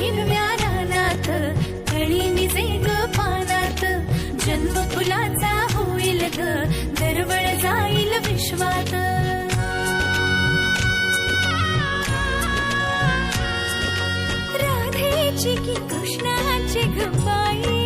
हिरव्या रानात कळी निजे ग पानात जन्म फुलाचा होईल ग दरवळ जाईल विश्वात. राधेची की कृष्णाची गंबाई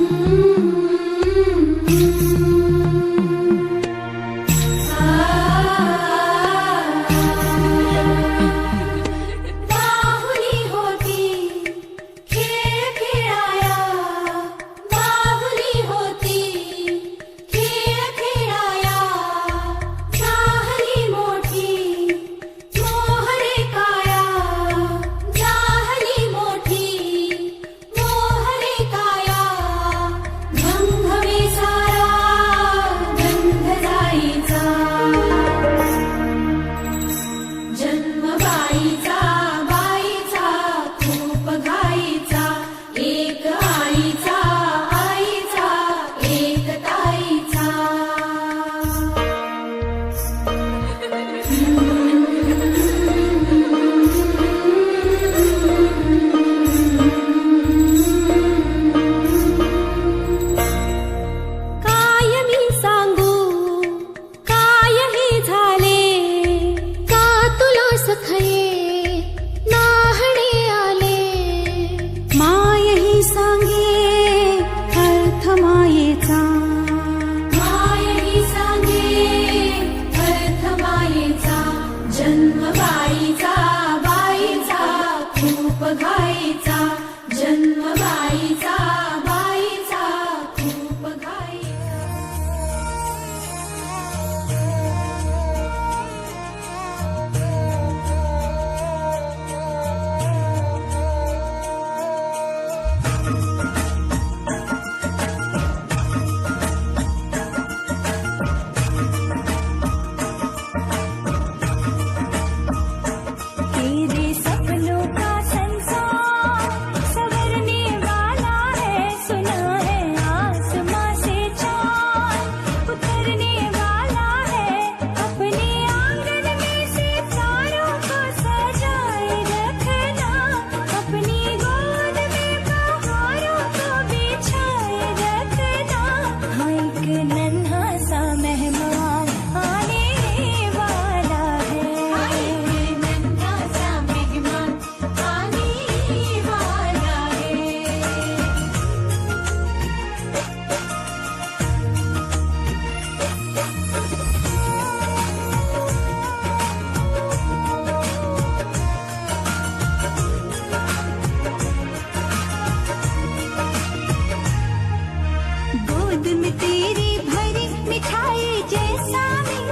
Mm-hmm. गोद में तेरे भरे मिठाई जैसा मीठा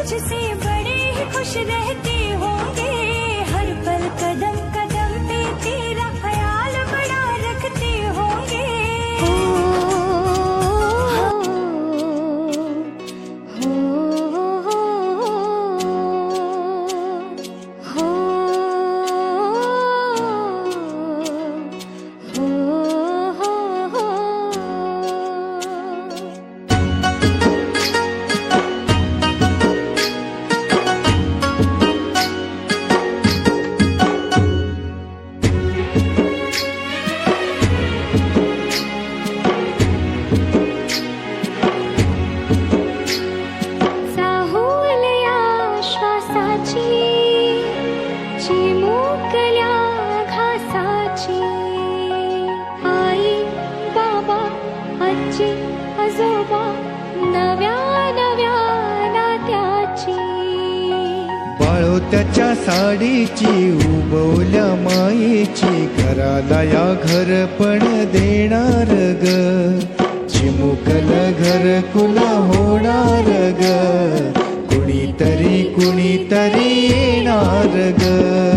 तुझसे बड़े ही खुश रहती होंगे चिमुकल्या घासाची. आई बाबा आजी आजोबा नव्या नव्या नात्याची. त्याच्या साडीची उबवल्या मायेची घराला या घर पण देणार ग. चिमुकल घर कुला होणार ग. तरी कुणीतरी येणार ग.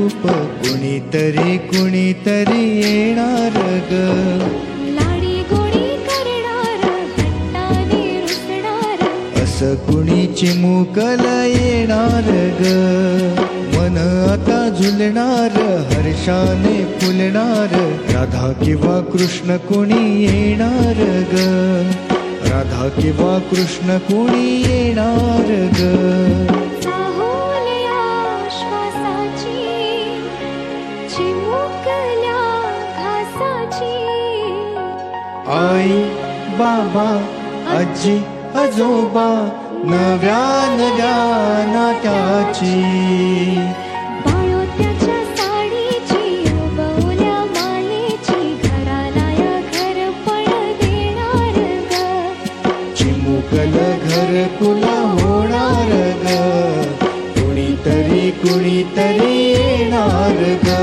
अनुरूप कुणीतरी कुणीतरी येणार ग. लाडी गोडी करणार हट्टाने रुसणार. असं कुणी चिमुकल येणार ग. मन आता झुलणार हर्षाने फुलणार. राधा किंवा कृष्ण कुणी येणार ग. राधा किंवा कृष्ण कुणी येणार ग. आई बाबा आजी आजोबा नव्या नव्या नात्याची. चिमुकल घर तुला होणार ग. कुणीतरी कुणीतरी येणार ग.